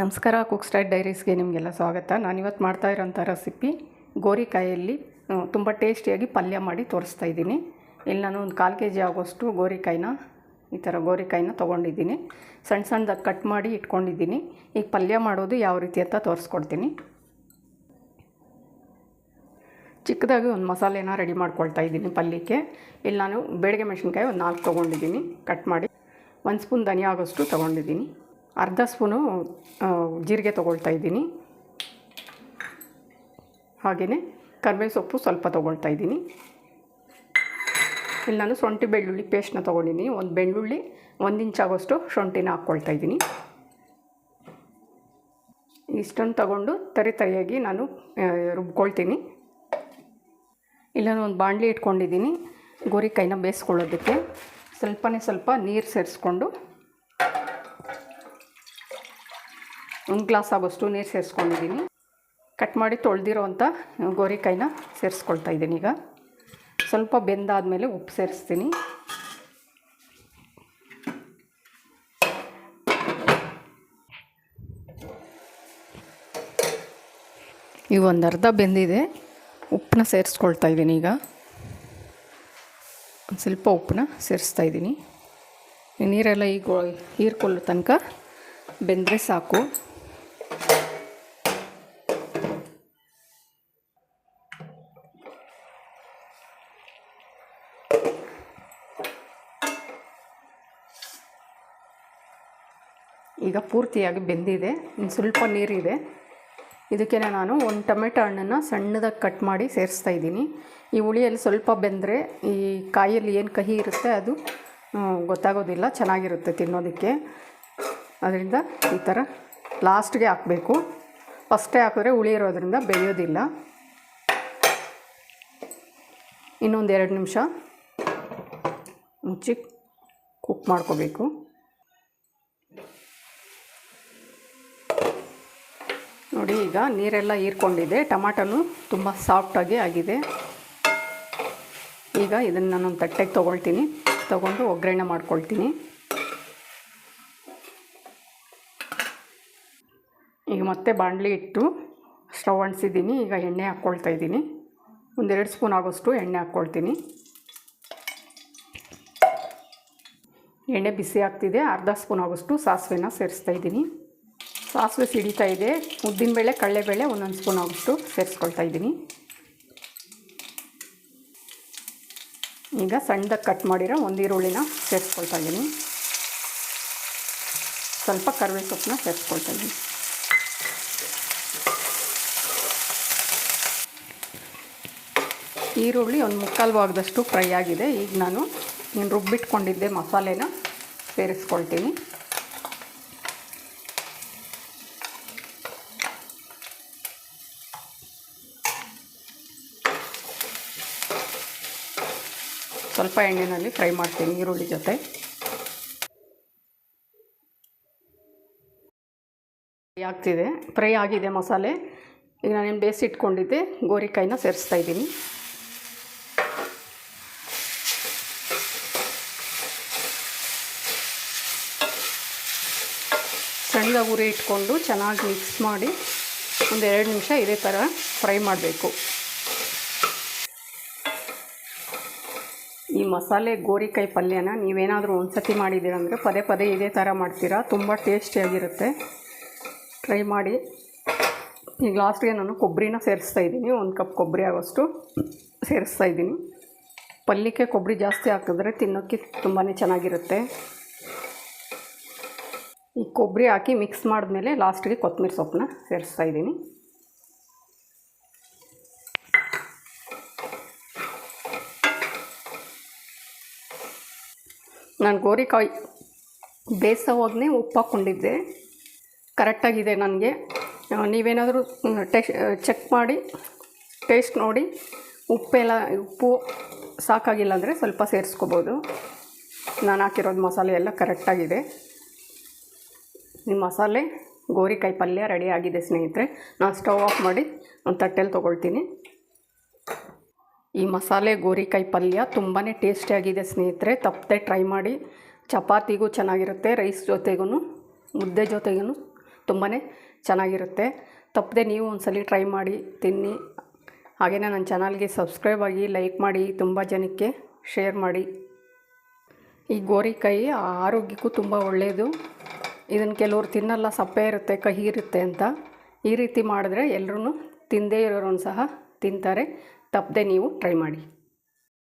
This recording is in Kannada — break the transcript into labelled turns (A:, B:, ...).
A: ನಮಸ್ಕಾರ ಕುಕ್ ಸ್ಟೈಲ್ ಡೈರೀಸ್ಗೆ ನಿಮಗೆಲ್ಲ ಸ್ವಾಗತ. ನಾನಿವತ್ತು ಮಾಡ್ತಾ ಇರೋಂಥ ರೆಸಿಪಿ ಗೋರಿಕಾಯಲ್ಲಿ ತುಂಬ ಟೇಸ್ಟಿಯಾಗಿ ಪಲ್ಯ ಮಾಡಿ ತೋರಿಸ್ತಾ ಇದ್ದೀನಿ. ಇಲ್ಲಿ ನಾನು ಒಂದು ಕಾಲು ಕೆ ಜಿ ಆಗೋಷ್ಟು ಗೋರಿಕಾಯಿನ, ಈ ಥರ ಗೋರಿಕಾಯಿನ ತೊಗೊಂಡಿದ್ದೀನಿ. ಸಣ್ಣ ಸಣ್ಣದಾಗಿ ಕಟ್ ಮಾಡಿ ಇಟ್ಕೊಂಡಿದ್ದೀನಿ. ಈಗ ಪಲ್ಯ ಮಾಡೋದು ಯಾವ ರೀತಿ ಅಂತ ತೋರಿಸ್ಕೊಡ್ತೀನಿ. ಚಿಕ್ಕದಾಗಿ ಒಂದು ಮಸಾಲೆನ ರೆಡಿ ಮಾಡ್ಕೊಳ್ತಾ ಇದ್ದೀನಿ ಪಲ್ಯಕ್ಕೆ. ಇಲ್ಲಿ ನಾನು ಬೇಡಿಗೆ ಮೆಣಸಿನ್ಕಾಯಿ ಒಂದು ನಾಲ್ಕು ತೊಗೊಂಡಿದ್ದೀನಿ ಕಟ್ ಮಾಡಿ. ಒಂದು ಸ್ಪೂನ್ ಧನಿಯಾಗೋಷ್ಟು ತೊಗೊಂಡಿದ್ದೀನಿ. ಅರ್ಧ ಸ್ಪೂನು ಜೀರಿಗೆ ತೊಗೊಳ್ತಾ ಇದ್ದೀನಿ. ಹಾಗೆಯೇ ಕರ್ಬೇವು ಸೊಪ್ಪು ಸ್ವಲ್ಪ ತೊಗೊಳ್ತಾ ಇದ್ದೀನಿ. ಇಲ್ಲಿ ನಾನು ಶುಂಠಿ ಬೆಳ್ಳುಳ್ಳಿ ಪೇಸ್ಟ್ನ ತೊಗೊಂಡಿದ್ದೀನಿ. ಒಂದು ಬೆಳ್ಳುಳ್ಳಿ, ಒಂದು ಇಂಚ್ ಆಗೋಷ್ಟು ಶುಂಠಿನ ಹಾಕ್ಕೊಳ್ತಾ ಇದ್ದೀನಿ. ಇಷ್ಟೊಂದು ತಗೊಂಡು ತರಿ ತರಿಯಾಗಿ ನಾನು ರುಬ್ಕೊಳ್ತೀನಿ. ಇಲ್ಲ ಒಂದು ಬಾಣಲಿ ಇಟ್ಕೊಂಡಿದ್ದೀನಿ. ಗೋರಿಕಾಯಿನ ಬೇಯಿಸ್ಕೊಳ್ಳೋದಕ್ಕೆ. ಸ್ವಲ್ಪನೇ ಸ್ವಲ್ಪ ನೀರು ಸೇರಿಸ್ಕೊಂಡು ಒಂದು ಗ್ಲಾಸ್ ಆಗೋಷ್ಟು ನೀರು ಸೇರಿಸ್ಕೊಂಡಿದ್ದೀನಿ. ಕಟ್ ಮಾಡಿ ತೊಳೆದಿರೋ ಅಂಥ ಗೋರಿಕಾಯಿನ ಸೇರಿಸ್ಕೊಳ್ತಾ ಇದ್ದೀನಿ ಈಗ. ಸ್ವಲ್ಪ ಬೆಂದಾದಮೇಲೆ ಉಪ್ಪು ಸೇರಿಸ್ತೀನಿ. ಈಗ ಒಂದು ಅರ್ಧ ಬೆಂದಿದೆ. ಉಪ್ಪನ್ನ ಸೇರಿಸ್ಕೊಳ್ತಾ ಇದ್ದೀನಿ ಈಗ. ಒಂದು ಸ್ವಲ್ಪ ಉಪ್ಪನ್ನ ಸೇರಿಸ್ತಾ ಇದ್ದೀನಿ. ನೀರೆಲ್ಲ ಈಗ ಹೀರ್ಕೊಳ್ಳೋ ತನಕ ಬೆಂದರೆ ಸಾಕು. ಈಗ ಪೂರ್ತಿಯಾಗಿ ಬೆಂದಿದೆ. ಇನ್ನು ಸ್ವಲ್ಪ ನೀರಿದೆ. ಇದಕ್ಕೆ ನಾನು ಒಂದು ಟೊಮೆಟೊ ಹಣ್ಣನ್ನು ಸಣ್ಣದಾಗಿ ಕಟ್ ಮಾಡಿ ಸೇರಿಸ್ತಾ ಇದ್ದೀನಿ. ಈ ಹುಳಿಯಲ್ಲಿ ಸ್ವಲ್ಪ ಬೆಂದರೆ ಈ ಕಾಯಲ್ಲಿ ಏನು ಕಹಿ ಇರುತ್ತೆ ಅದು ಗೊತ್ತಾಗೋದಿಲ್ಲ. ಚೆನ್ನಾಗಿರುತ್ತೆ ತಿನ್ನೋದಕ್ಕೆ. ಅದರಿಂದ ಈ ಥರ ಲಾಸ್ಟ್ಗೆ ಹಾಕಬೇಕು. ಫಸ್ಟೇ ಹಾಕಿದ್ರೆ ಹುಳಿ ಇರೋದ್ರಿಂದ ಬೇಯೋದಿಲ್ಲ ಇನ್ನೊಂದು ಎರಡು ನಿಮಿಷ ಮುಚ್ಚಿ ಕುಕ್ ಮಾಡ್ಕೋಬೇಕು. ನೋಡಿ, ಈಗ ನೀರೆಲ್ಲ ಹೀರ್ಕೊಂಡಿದೆ. ಟಮಾಟನು ತುಂಬ ಸಾಫ್ಟಾಗಿ ಆಗಿದೆ. ಈಗ ಇದನ್ನು ನಾನೊಂದು ತಟ್ಟೆಗೆ ತೊಗೊಳ್ತೀನಿ. ತೊಗೊಂಡು ಒಗ್ಗರಣೆ ಮಾಡ್ಕೊಳ್ತೀನಿ. ಈಗ ಮತ್ತೆ ಬಾಣಲಿ ಇಟ್ಟು ಸ್ಟವ್ ಅಂಟಿಸಿದ್ದೀನಿ. ಈಗ ಎಣ್ಣೆ ಹಾಕ್ಕೊಳ್ತಾ ಇದ್ದೀನಿ. ಒಂದೆರಡು ಸ್ಪೂನ್ ಆಗೋಷ್ಟು ಎಣ್ಣೆ ಹಾಕ್ಕೊಳ್ತೀನಿ ಎಣ್ಣೆ ಬಿಸಿ ಆಗ್ತಿದೆ. ಅರ್ಧ ಸ್ಪೂನ್ ಆಗೋಷ್ಟು ಸಾಸಿವೆನ ಸೇರಿಸ್ತಾ ಇದ್ದೀನಿ. ಸಾಸಿವೆ ಸಿಡಿತಾ ಇದೆ. ಉದ್ದಿನಬೇಳೆ ಕಡಲೆಬೇಳೆ ಒಂದೊಂದು ಸ್ಪೂನ್ ಆಗಿಬಿಟ್ಟು ಸೇರಿಸ್ಕೊಳ್ತಾ ಇದ್ದೀನಿ. ಈಗ ಸಣ್ಣದಾಗಿ ಕಟ್ ಮಾಡಿರೋ ಒಂದು ಈರುಳ್ಳಿನ ಸೇರಿಸ್ಕೊಳ್ತಾ ಇದ್ದೀನಿ. ಸ್ವಲ್ಪ ಕರಿವೆ ಸೊಪ್ಪನ್ನ ಸೇರಿಸ್ಕೊಳ್ತಾ ಇದ್ದೀನಿ. ಈರುಳ್ಳಿ ಒಂದು ಮುಕ್ಕಾಲು ಭಾಗದಷ್ಟು ಫ್ರೈ ಆಗಿದೆ. ಈಗ ನಾನು ನೀನು ರುಬ್ಬಿಟ್ಕೊಂಡಿದ್ದೆ ಮಸಾಲೆನ ಸೇರಿಸ್ಕೊಳ್ತೀನಿ. ಸ್ವಲ್ಪ ಎಣ್ಣೆಯಲ್ಲಿ ಫ್ರೈ ಮಾಡ್ತೀನಿ ಈರುಳ್ಳಿ ಜೊತೆ. ಫ್ರೈ ಆಗ್ತಿದೆ. ಫ್ರೈ ಆಗಿದೆ ಮಸಾಲೆ. ಈಗ ನಾನೇನು ಬೇಯಿಸಿಟ್ಕೊಂಡಿದ್ದೆ ಗೋರಿಕಾಯಿನ ಸೇರಿಸ್ತಾ ಇದ್ದೀನಿ. ಸಣ್ಣದಾಗಿ ಉರಿ ಇಟ್ಕೊಂಡು ಚೆನ್ನಾಗಿ ಮಿಕ್ಸ್ ಮಾಡಿ ಒಂದು ಎರಡು ನಿಮಿಷ ಇದೇ ಥರ ಫ್ರೈ ಮಾಡಬೇಕು. ಈ ಮಸಾಲೆ ಗೋರಿಕಾಯಿ ಪಲ್ಯನ ನೀವೇನಾದರೂ ಒಂದು ಸತಿ ಮಾಡಿದ್ದೀರಂದರೆ ಪದೇ ಪದೇ ಇದೇ ಥರ ಮಾಡ್ತೀರಾ. ತುಂಬ ಟೇಸ್ಟಿಯಾಗಿರುತ್ತೆ. ಟ್ರೈ ಮಾಡಿ. ಈಗ ಲಾಸ್ಟ್ಗೆ ನಾನು ಕೊಬ್ಬರಿನ ಸೇರಿಸ್ತಾ ಇದ್ದೀನಿ. ಒಂದು ಕಪ್ ಕೊಬ್ಬರಿ ಆಗೋಷ್ಟು ಸೇರಿಸ್ತಾ ಇದ್ದೀನಿ. ಪಲ್ಯಕ್ಕೆ ಕೊಬ್ಬರಿ ಜಾಸ್ತಿ ಹಾಕಿದ್ರೆ ತಿನ್ನೋಕ್ಕೆ ತುಂಬಾ ಚೆನ್ನಾಗಿರುತ್ತೆ. ಈ ಕೊಬ್ಬರಿ ಹಾಕಿ ಮಿಕ್ಸ್ ಮಾಡಿದ್ಮೇಲೆ ಲಾಸ್ಟ್ಗೆ ಕೊತ್ತಂಬರಿ ಸೊಪ್ಪನ್ನ ಸೇರಿಸ್ತಾ ಇದ್ದೀನಿ. ನಾನು ಗೋರಿಕಾಯಿ ಬೇಯಿಸೋವಾಗಲೇ ಉಪ್ಪು ಹಾಕ್ಕೊಂಡಿದ್ದೆ ಕರೆಕ್ಟಾಗಿದೆ ನನಗೆ. ನೀವೇನಾದರೂ ಟೆಸ್ಟ್, ಚೆಕ್ ಮಾಡಿ, ಟೇಸ್ಟ್ ನೋಡಿ. ಉಪ್ಪೆಲ್ಲ, ಉಪ್ಪು ಸಾಕಾಗಿಲ್ಲ ಅಂದರೆ ಸ್ವಲ್ಪ ಸೇರಿಸ್ಕೋಬೋದು. ನಾನು ಹಾಕಿರೋದು ಮಸಾಲೆ ಎಲ್ಲ ಕರೆಕ್ಟಾಗಿದೆ. ನಿಮ್ಮ ಮಸಾಲೆ ಗೋರಿಕಾಯಿ ಪಲ್ಯ ರೆಡಿ ಆಗಿದೆ ಸ್ನೇಹಿತರೆ. ನಾನು ಸ್ಟವ್ ಆಫ್ ಮಾಡಿ, ಒಂದು ತಟ್ಟೆಲಿ ತೊಗೊಳ್ತೀನಿ. ಈ ಮಸಾಲೆ ಗೋರಿಕಾಯಿ ಪಲ್ಯ ತುಂಬಾ ಟೇಸ್ಟಿಯಾಗಿದೆ ಸ್ನೇಹಿತರೆ. ತಪ್ಪದೆ ಟ್ರೈ ಮಾಡಿ. ಚಪಾತಿಗೂ ಚೆನ್ನಾಗಿರುತ್ತೆ ರೈಸ್ ಜೊತೆಗೂ ಮುದ್ದೆ ಜೊತೆಗೂ ತುಂಬಾ ಚೆನ್ನಾಗಿರುತ್ತೆ. ತಪ್ಪದೆ ನೀವು ಒಂದ್ಸಲ ಟ್ರೈ ಮಾಡಿ, ತಿನ್ನಿ. ಹಾಗೆಯೇ ನನ್ನ ಚಾನಲ್ಗೆ ಸಬ್ಸ್ಕ್ರೈಬ್ ಆಗಿ ಲೈಕ್ ಮಾಡಿ, ತುಂಬ ಜನಕ್ಕೆ ಶೇರ್ ಮಾಡಿ. ಈ ಗೋರಿಕಾಯಿ ಆರೋಗ್ಯಕ್ಕೂ ತುಂಬ ಒಳ್ಳೆಯದು ಇದನ್ನು ಕೆಲವರು ತಿನ್ನಲ್ಲ, ಸಪ್ಪೆ ಇರುತ್ತೆ, ಕಹಿ ಇರುತ್ತೆ ಅಂತ. ಈ ರೀತಿ ಮಾಡಿದ್ರೆ ಎಲ್ಲರೂ ತಿಂದೇ ಇರೋರು ಸಹ ತಿಂತಾರೆ. ತಪ್ಪದೆ ನೀವು ಟ್ರೈ ಮಾಡಿ.